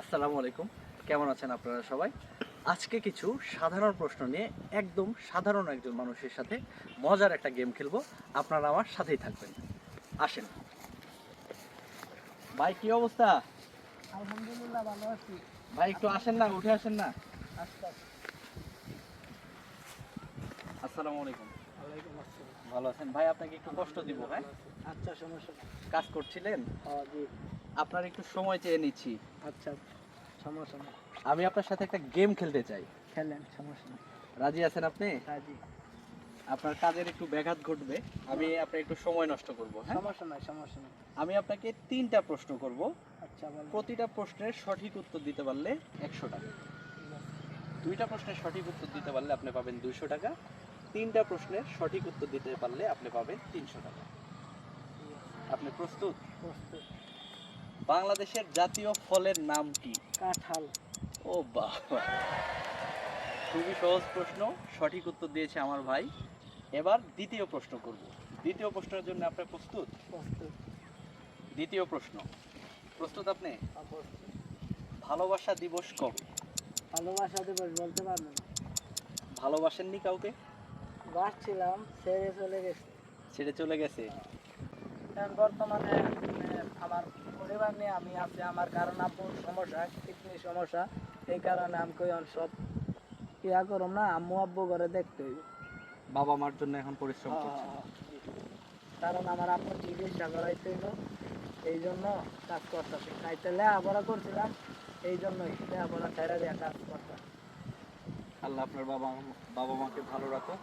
আসসালামু আলাইকুম। কেমন আছেন আপনারা সবাই? আজকে কিছু সাধারণ প্রশ্ন নিয়ে একদম সাধারণ একজন মানুষের সাথে মজার একটা গেম খেলব। আপনারা আমার সাথেই থাকবেন। আসেন। ভাই কি অবস্থা? আলহামদুলিল্লাহ ভালো আছি। ভাই একটু আসেন না উঠে আসেন না। আচ্ছা। আসসালামু আলাইকুম। ভালো আছেন? ভাই আপনাকে একটু কষ্ট দিব হ্যাঁ? আচ্ছা সমস্যা কাজ করছিলেন? হ্যাঁ, জি। আপনার একটু সময় চেয়ে নিচ্ছি। আচ্ছা সমস্যা নেই আমি আপনার সাথে একটা গেম খেলতে চাই। খেলেন সমস্যা নেই রাজি আছেন আপনি? রাজি আপনার কাজের একটু ব্যাঘাত ঘটবে। আমি আপনার একটু সময় নষ্ট করব হ্যাঁ? সমস্যা নাই সমস্যা নাই আমি আপনাকে তিনটা প্রশ্ন করব। আচ্ছা প্রতিটা প্রশ্নের সঠিক উত্তর দিতে পারলে একশো টাকা। দুইটা প্রশ্নের সঠিক উত্তর দিতে পারলে আপনি পাবেন দুইশো টাকা। তিনটা প্রশ্নের সঠিক উত্তর দিতে পারলে আপনি পাবেন তিনশো টাকা। আপনি প্রস্তুত? বাংলাদেশের জাতীয় ফলের নাম কি? কাঁঠাল। ও বাবা খুবই সহজ প্রশ্ন সঠিক উত্তর দিয়েছে আমার ভাই। এবার দ্বিতীয় প্রশ্ন করব। দ্বিতীয় প্রশ্নের জন্য আপনি প্রস্তুত? দ্বিতীয় প্রশ্ন। প্রস্তুত আপনি? হ্যাঁ, ভালোবাসা দিবস কবে? ভালোবাসা দিবস বলতে পারব না। ভালোবাসেননি কাউকে? বাসছিলাম ছেড়ে চলে গেছে। ছেড়ে চলে গেছে। এখন বর্তমানে মানে, আমার পরিবার নিয়ে আমি আছি। আমার কারণ আপুর সমস্যা কিডনি সমস্যা। এই কারণে আমি কই সব ইয়া করম না আম্মু আব্বু ঘরে দেখতে। বাবা মার জন্য এখন পরিশ্রম হ্যাঁ, করছেন হ্যাঁ, কারণ আমার আপনার চিকিৎসা করাইতে এই জন্য কাজ করতেছি। খাইতে লেখাপড়া করছিলাম। এই জন্যই লেখাপড়া ছেড়ে দিয়ে কাজ করতাম। আল্লাহ আপনার বাবা বাবা মাকে ভালো রাখো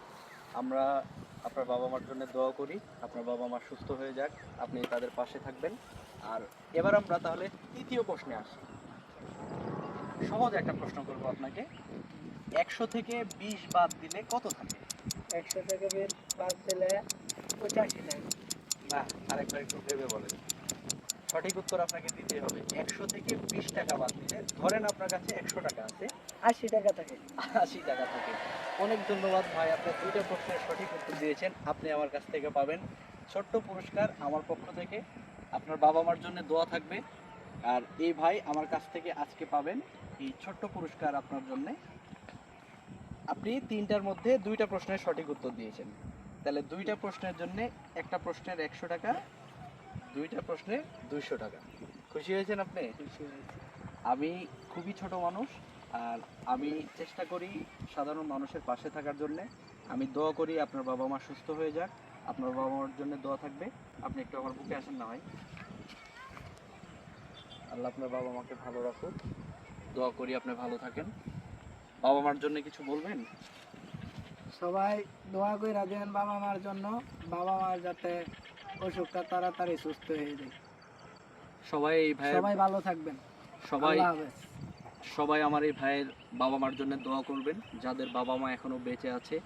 আমরা আপনার বাবা মার জন্য দোয়া করি। আপনার বাবা মা সুস্থ হয়ে যাক আপনি তাদের পাশে থাকবেন। আর এবার আমরা তাহলে তৃতীয় প্রশ্নে আসি। সহজ একটা প্রশ্ন করব আপনাকে। একশো থেকে বিশ বাদ দিলে কত থাকে? একশো থেকে বের বাদ দিলে পঁচাশি টাকা না আরেকবার একটু ভেবে বলেন। সঠিক উত্তর আপনাকে দিতে হবে। একশো থেকে বিশ টাকা বাদ দিলে ধরেন আপনার কাছে একশো টাকা আছে আশি টাকা থাকে। আশি টাকা থেকে। অনেক ধন্যবাদ ভাই আপনি দুইটা প্রশ্নের সঠিক উত্তর দিয়েছেন। আপনি আমার কাছ থেকে পাবেন। ছোট্ট পুরস্কার আমার পক্ষ থেকে। আপনার বাবা মার জন্য দোয়া থাকবে। আর এই ভাই আমার কাছ থেকে আজকে পাবেন এই ছোট্ট পুরস্কার আপনার জন্য। আপনি তিনটার মধ্যে দুইটা প্রশ্নের সঠিক উত্তর দিয়েছেন। তাহলে দুইটা প্রশ্নের জন্য একটা প্রশ্নের একশো টাকা দুইটা প্রশ্নের দুইশো টাকা। খুশি হয়েছেন আপনি? আমি খুবই ছোট মানুষ আর আমি চেষ্টা করি সাধারণ মানুষের পাশে থাকার জন্য। আমি দোয়া করি আপনার বাবা মা সুস্থ হয়ে যাক। আপনার বাবা মার জন্য দোয়া থাকবে। আপনি একটু আমার বুকে আসেন না ভাই। আল্লাহ আপনার বাবা মাকে ভালো রাখুক। দোয়া করি আপনি ভালো থাকেন। বাবা মার জন্য কিছু বলবেন? সবাই দোয়া করে দেন বাবা মার জন্য। বাবা মার যাতে অসুখটা তাড়াতাড়ি সুস্থ হয়ে যায়। সবাই ভাই সবাই ভালো থাকবেন। সবাই সবাই আমার এই ভাইয়ের বাবা মার জন্য দোয়া করবেন, যাদের বাবা মা এখনও বেঁচে আছে।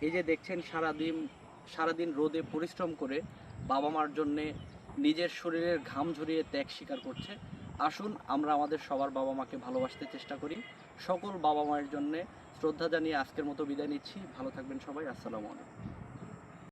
এই যে দেখছেন, সারাদিন সারাদিন রোদে পরিশ্রম করে বাবা মার জন্যে নিজের শরীরের ঘাম ঝরিয়ে ত্যাগ স্বীকার করছে। আসুন, আমরা আমাদের সবার বাবা মাকে ভালোবাসতে চেষ্টা করি। সকল বাবা মায়ের জন্যে শ্রদ্ধা জানিয়ে আজকের মতো বিদায় নিচ্ছি। ভালো থাকবেন সবাই। আসসালামু আলাইকুম।